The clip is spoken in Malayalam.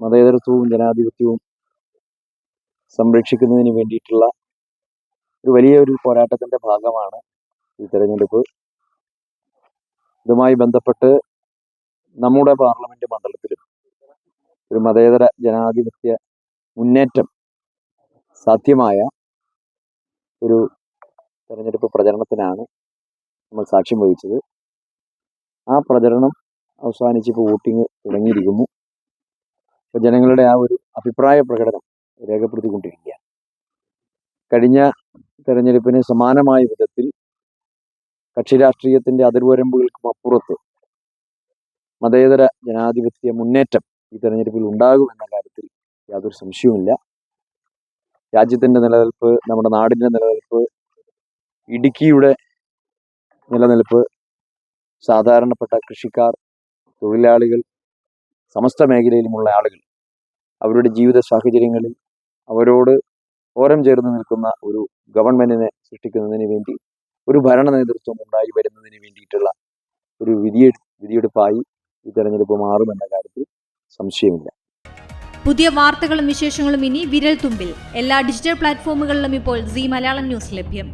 മതേതരത്വവും ജനാധിപത്യവും സംരക്ഷിക്കുന്നതിന് വേണ്ടിയിട്ടുള്ള ഒരു വലിയ ഒരു പോരാട്ടത്തിന്റെ ഭാഗമാണ് ഈ തെരഞ്ഞെടുപ്പ്. ഇതുമായി ബന്ധപ്പെട്ട് നമ്മുടെ പാർലമെന്റ് മണ്ഡലത്തിൽ ഒരു മതേതര ജനാധിപത്യ മുന്നേറ്റം സാധ്യമായ ഒരു തെരഞ്ഞെടുപ്പ് പ്രചരണത്തിനാണ് നമ്മൾ സാക്ഷ്യം വഹിച്ചത്. ആ പ്രചരണം അവസാനിച്ച് ഇപ്പോൾ വോട്ടിംഗ് തുടങ്ങിയിരിക്കുന്നു. അപ്പോൾ ജനങ്ങളുടെ ആ ഒരു അഭിപ്രായ പ്രകടനം രേഖപ്പെടുത്തിക്കൊണ്ടിരിക്കുകയാണ്. കഴിഞ്ഞ തെരഞ്ഞെടുപ്പിന് സമാനമായ വിധത്തിൽ കക്ഷി രാഷ്ട്രീയത്തിന്റെ അതിർവരമ്പുകൾക്കും അപ്പുറത്ത് മതേതര ജനാധിപത്യ മുന്നേറ്റം ഈ തെരഞ്ഞെടുപ്പിൽ ഉണ്ടാകുമെന്ന കാര്യത്തിൽ യാതൊരു സംശയവുമില്ല. രാജ്യത്തിന്റെ നിലനിൽപ്പ് നമ്മുടെ നാടിന്റെ നിലനിൽപ്പ് ഇടുക്കിയുടെ നിലനിൽപ്പ് സാധാരണപ്പെട്ട കൃഷിക്കാർ തൊഴിലാളികൾ സമസ്ത മേഖലയിലുമുള്ള ആളുകൾ അവരുടെ ജീവിത സാഹചര്യങ്ങളിൽ അവരോട് ഓരം ചേർന്ന് നിൽക്കുന്ന ഒരു ഗവൺമെന്റിനെ സൃഷ്ടിക്കുന്നതിന് വേണ്ടി ഒരു ഭരണ നേതൃത്വം ഉണ്ടായി വരുന്നതിന് വേണ്ടിയിട്ടുള്ള ഒരു വിധിയെ വിധിയെടുപ്പായി ഈ തെരഞ്ഞെടുപ്പ് മാറുമെന്ന കാര്യത്തിൽ സംശയമില്ല. പുതിയ വാർത്തകളും വിശേഷങ്ങളും ഇനി വിരൽ തുമ്പിൽ എല്ലാ ഡിജിറ്റൽ പ്ലാറ്റ്ഫോമുകളിലും ഇപ്പോൾ സി മലയാളം ന്യൂസ് ലഭ്യം.